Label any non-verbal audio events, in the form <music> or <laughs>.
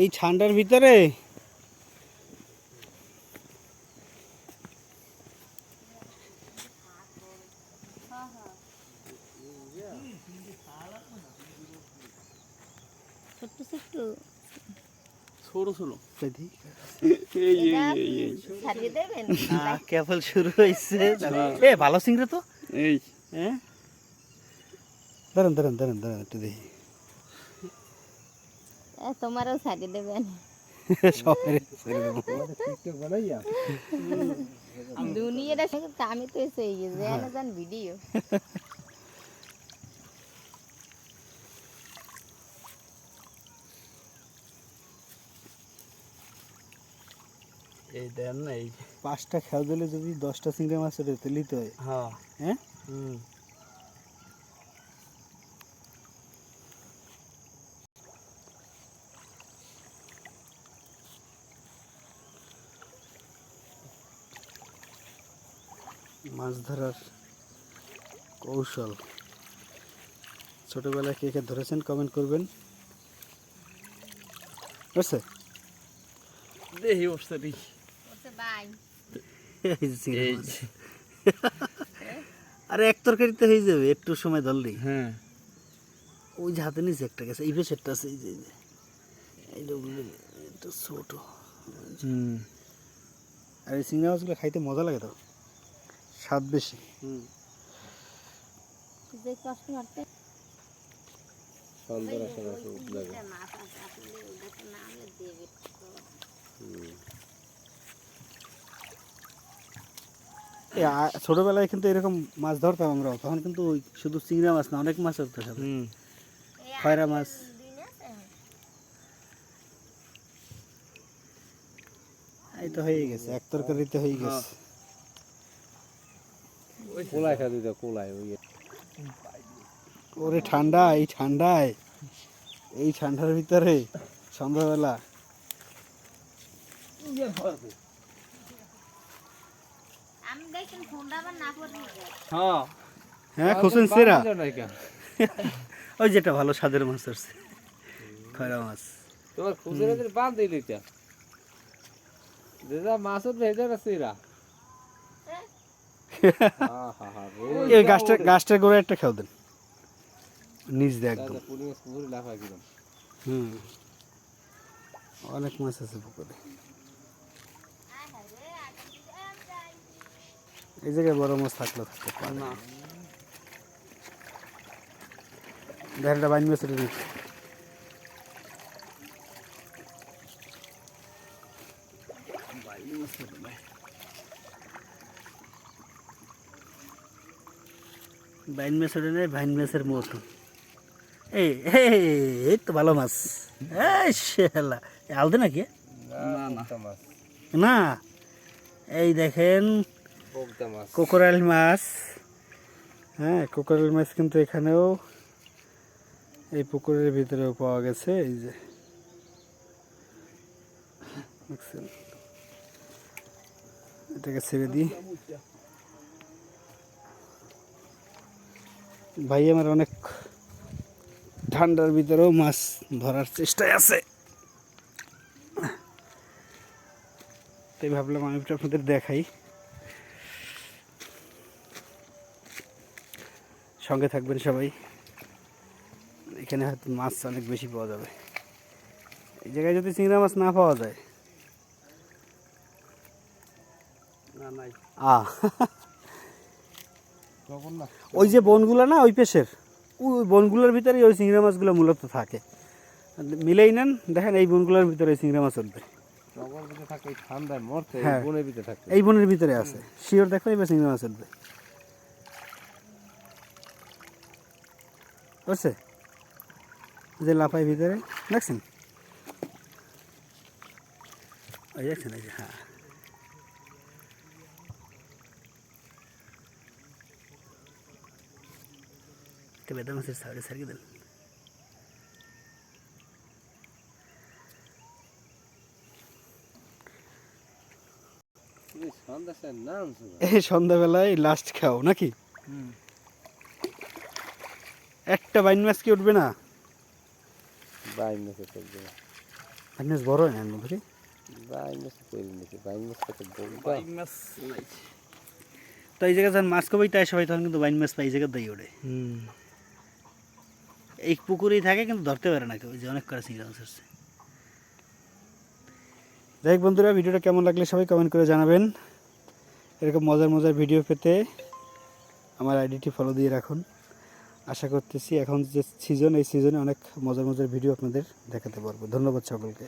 এই ঠান্ডার ভিতরে? কেবল শুরু হয়েছে। এ ভালো সিংড়া তো। এই। হ্যাঁ? দাঁড়ান দাঁড়ান দাঁড়ান দাঁড়ান একটু দেখি। তোমারও দেবেন। ছেড়ে দেবো। দুনিয়াটা সঙ্গে আমি তো এসে গেছে জান জান ভিডিও। এই দেন না এই পাঁচটা খেয়াল দিলে যদি দশটা চিংড়ি মাছ ওঠে তাহলে তো হয়। হ্যাঁ। হ্যাঁ? হুম। মাছ ধরার কৌশল। ছোটবেলায় কে কে ধরেছেন কমেন্ট করবেন? বুঝছে দেখি। আরে এক তরকারিতে হয়ে যাবে একটু সময় ধরলেই। হ্যাঁ। ওই যে হাতে নিচে একটা গেছে এই পেশেরটা আছে এই যে এটা ছোট। হুম। আর এই চিংড়ি মাছগুলো খাইতে মজা লাগে তো? স্বাদ বেশি। ছোটবেলায় কিন্তু এরকম মাছ ধরতাম আমরা তখন কিন্তু ওই শুধু চিংড়া মাছ না অনেক মাছ ধরতে হবে। খয়রা মাছ। এই তো হয়ে গেছে এক তরকারিতে হয়ে। গেছে। কোলায় খাদি তো কোলায় ওই ওরে ঠান্ডা এই ঠান্ডায় এই ঠান্ডার ভিতরে সন্ধ্যাবেলা। হ্যাঁ। হ্যাঁ খুশন সেরা। ওই যেটা ভালো স্বাদের মাছ ধরছে খয়রা মাছ। তোমার খুচরে বাদ দিলি দাদা মাসুদ ভেজা না সিরা হা হা রে এই গাছটা গাছটার গোড়ায় একটা খেয়াল দেন। নিচ দিয়ে একদম। হুম। অনেক মাছ আছে পুকুরে। এই জায়গায় বড় মাছ থাকলে থাকতে পারে। না। দেখা বাইন মাছ এটা নিচ্ছে বাইন মাছ ওটা নেই ভাইন মাছের মতো এই এই, তো ভালো মাছ। এই শেলা। আলদে নাকি? না। এই দেখেন কোকোরাল মাছ। হ্যাঁ কোকোরাল মাছ কিন্তু এখানেও এই পুকুরের ভিতরেও পাওয়া গেছে এই যে। দেখছেন? এটাকে ছেড়ে দিই। ভাই আমার অনেক ঠান্ডার ভিতরেও মাছ ধরার চেষ্টায় আছে। তাই ভাবলাম আমি একটু আপনাদের দেখাই। সঙ্গে থাকবেন সবাই। এখানে হয়তো মাছ অনেক বেশি পাওয়া যাবে। এই জায়গায় যদি চিংড়া মাছ না পাওয়া যায়? না নাই। আ <laughs> ওই যে বনগুলো না ওই পেশের? ওই বনগুলোর ভিতরে ওই চিংড়া মাছগুলো মূলত থাকে। মিলেই নেন দেখেন এই বনগুলোর ভিতরে ওই চিংড়া মাছ উঠবে। এই হ্যাঁ। বনের ভিতরে থাকে। এই বনের ভিতরে আছে। শিওর দেখো এবার চিংড়া মাছ উঠবে। বুঝছে যে লাফাই ভিতরে দেখছেন? ওই দেখছেন এই যে হ্যাঁ। একটা বেদা মাছের সাইডে সারিয়ে দেন এই সন্ধ্যাবেলায় লাস্ট খাও নাকি? একটা বাইন মাছ কি উঠবে না? বাইন মেসে চলবে বাইন মাছ বড় হয় না কি? বাইন মাছ তৈরি নাকি বাইন মাছ কত বলবা বাইক মাছ নাই। তো এই জায়গায় যখন মাছ কবেই তাই সবাই তখন কিন্তু বাইন মাছ পাই এই জায়গায় দাই ওঠে এই পুকুরেই থাকে, কিন্তু ধরতে পারে না কেউ। যে অনেক করে চিংড়ি মাছ আসছে যাই বন্ধুরা, ভিডিওটা কেমন লাগলে সবাই কমেন্ট করে জানাবেন। এরকম মজার মজার ভিডিও পেতে আমার আইডিটি ফলো দিয়ে রাখুন। আশা করতেছি এখন যে সিজন এই সিজনে অনেক মজার মজার ভিডিও আপনাদের দেখাতে পারব। ধন্যবাদ সকলকে।